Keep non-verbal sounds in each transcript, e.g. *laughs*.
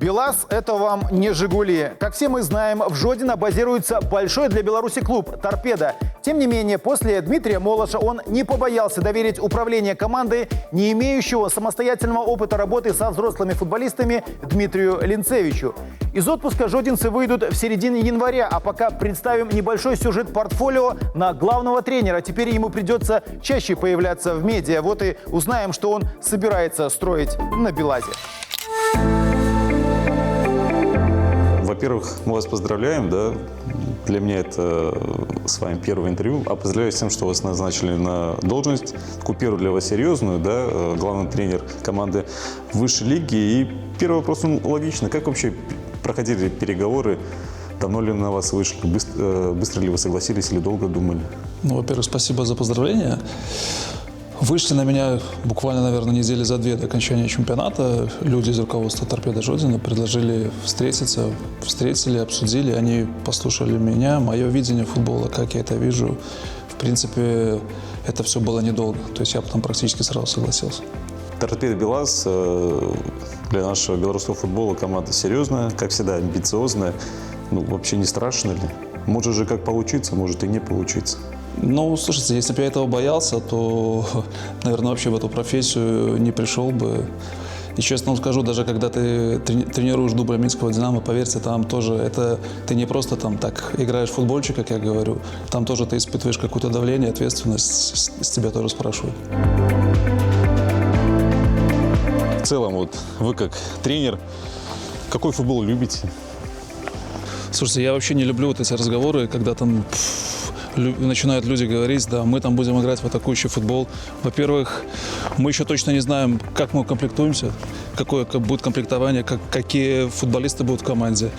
БелАЗ – это вам не «Жигули». Как все мы знаем, в Жодино базируется большой для Беларуси клуб «Торпеда». Тем не менее, после Дмитрия Молоша он не побоялся доверить управление командой, не имеющего самостоятельного опыта работы со взрослыми футболистами Дмитрию Линцевичу. Из отпуска жодинцы выйдут в середине января, а пока представим небольшой сюжет портфолио на главного тренера. Теперь ему придется чаще появляться в медиа. Вот и узнаем, что он собирается строить на БелАЗе. Во-первых, мы вас поздравляем, да. Для меня это с вами первое интервью. А поздравляю с тем, что вас назначили на должность, такую первую для вас серьезную, да, э, главный тренер команды высшей лиги. И первый вопрос, ну, логично. Как вообще проходили переговоры? Давно ли на вас вышли? Быстро, э, быстро ли вы согласились или долго думали? Ну, во-первых, спасибо за поздравления. Вышли на меня буквально, наверное, недели за две до окончания чемпионата. Люди из руководства «Торпеда Жодина» предложили встретиться. Встретили, обсудили. Они послушали меня, мое видение футбола, как я это вижу. В принципе, это все было недолго. То есть я потом практически сразу согласился. Торпеда БелАЗ э, для нашего белорусского футбола команда серьезная, как всегда, амбициозная. Ну, вообще не страшно ли? Может же как получиться, может и не получиться. Ну, слушайте, если бы я этого боялся, то, *laughs* наверное, вообще в эту профессию не пришел бы. И честно вам скажу, даже когда ты трени- тренируешь дубль Минского «Динамо», поверьте, там тоже это ты не просто там так играешь в футбольчик, как я говорю, там тоже ты испытываешь какое-то давление, ответственность, с, с тебя тоже спрашивают. В целом, вот вы как тренер, какой футбол любите? Слушайте, я вообще не люблю вот эти разговоры, когда там пф, лю- начинают люди говорить, да, мы там будем играть в атакующий футбол. Во-первых, мы еще точно не знаем, как мы комплектуемся, какое как будет комплектование, как, какие футболисты будут в команде.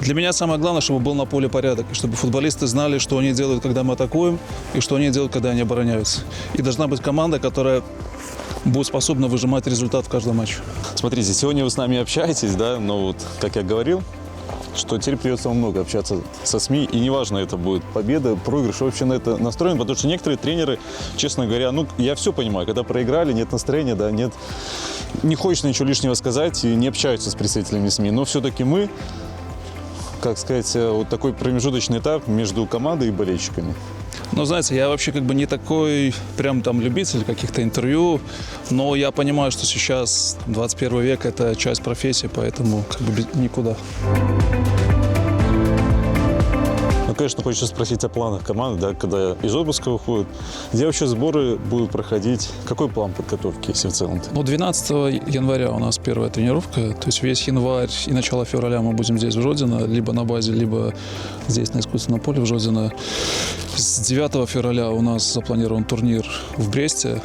Для меня самое главное, чтобы был на поле порядок, чтобы футболисты знали, что они делают, когда мы атакуем, и что они делают, когда они обороняются. И должна быть команда, которая будет способна выжимать результат в каждом матче. Смотрите, сегодня вы с нами общаетесь, да, но вот, как я говорил, что теперь придется много общаться со СМИ, и неважно, это будет победа, проигрыш, вообще на это настроен, потому что некоторые тренеры, честно говоря, ну, я все понимаю, когда проиграли, нет настроения, да, нет, не хочется ничего лишнего сказать и не общаются с представителями СМИ, но все-таки мы, как сказать, э, вот такой промежуточный этап между командой и болельщиками. Ну, знаете, я вообще как бы не такой прям там любитель каких-то интервью, но я понимаю, что сейчас 21 век – это часть профессии, поэтому как бы никуда. Конечно, хочется спросить о планах команды, да, когда из отпуска выходят. Где вообще сборы будут проходить? Какой план подготовки, если в целом? Ну, 12 января у нас первая тренировка, то есть весь январь и начало февраля мы будем здесь, в Жодино, либо на базе, либо здесь, на искусственном поле в Жодино. С 9 февраля у нас запланирован турнир в Бресте,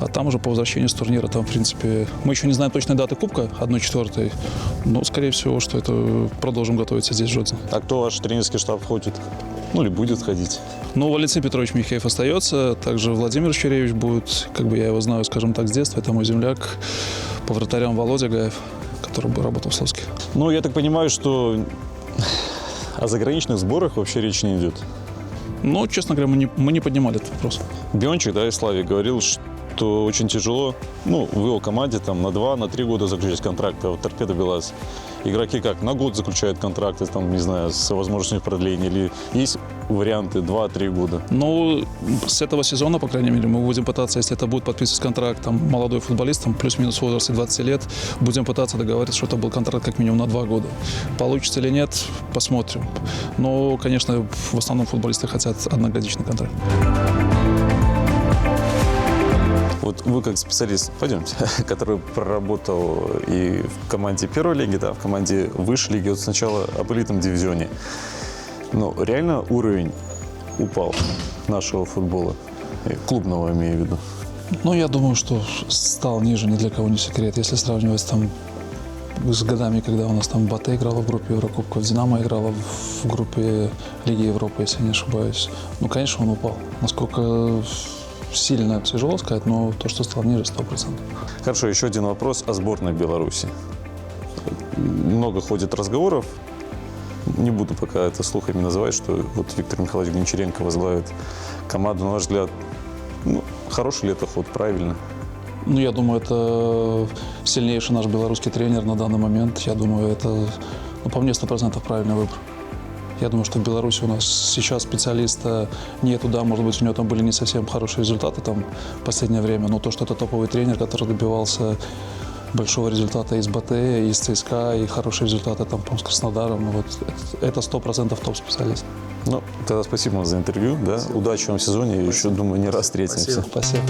а там уже по возвращению с турнира, там, в принципе, мы еще не знаем точной даты Кубка, 1-4, но, скорее всего, что это продолжим готовиться здесь, в Жодино. А кто ваш тренерский штаб входит? Ну, или будет ходить? Ну, Валентин Петрович Михеев остается, также Владимир Черевич будет, как бы я его знаю, скажем так, с детства, это мой земляк, по вратарям Володя Гаев, который бы работал в Славске. Ну, я так понимаю, что о заграничных сборах вообще речи не идет. Но, честно говоря, мы не, мы не поднимали этот вопрос. Биончик, да, из Славии говорил, что очень тяжело, ну, в его команде там на два, на три года заключать контракты, а вот Торпеда БелАЗ. Игроки как, на год заключают контракты, там, не знаю, с возможностью продления, или есть варианты 2-3 года? Ну, с этого сезона, по крайней мере, мы будем пытаться, если это будет подписывать контракт там, молодой футболист, там, плюс-минус в возрасте 20 лет, будем пытаться договориться, что это был контракт как минимум на два года. Получится или нет, посмотрим. Но, конечно, в основном футболисты хотят одногодичный контракт. Вот вы как специалист, пойдемте, *laughs* который проработал и в команде первой лиги, да, в команде высшей лиги, вот сначала об элитном дивизионе. Но реально уровень упал нашего футбола, э, клубного имею в виду. Ну, я думаю, что стал ниже, ни для кого не секрет. Если сравнивать там с годами, когда у нас там Батэ играла в группе Еврокубков, Динамо играла в группе Лиги Европы, если не ошибаюсь. Ну, конечно, он упал. Насколько сильно, тяжело сказать, но то, что стал ниже, 100%. Хорошо, еще один вопрос о сборной Беларуси. Много ходит разговоров, не буду пока это слухами называть, что вот Виктор Михайлович Гончаренко возглавит команду. На ваш взгляд, ну, хороший ли это ход, правильно? Ну, я думаю, это сильнейший наш белорусский тренер на данный момент. Я думаю, это, ну, по мне, 100% правильный выбор. Я думаю, что в Беларуси у нас сейчас специалиста нету, да, может быть, у него там были не совсем хорошие результаты там в последнее время, но то, что это топовый тренер, который добивался большого результата из БТ, из ЦСКА, и хорошие результаты там, с Краснодаром, вот, это- это 100% топ-специалист. Ну, тогда спасибо вам за интервью, да. Удачи вам в сезоне, и еще, думаю, не раз встретимся. Спасибо.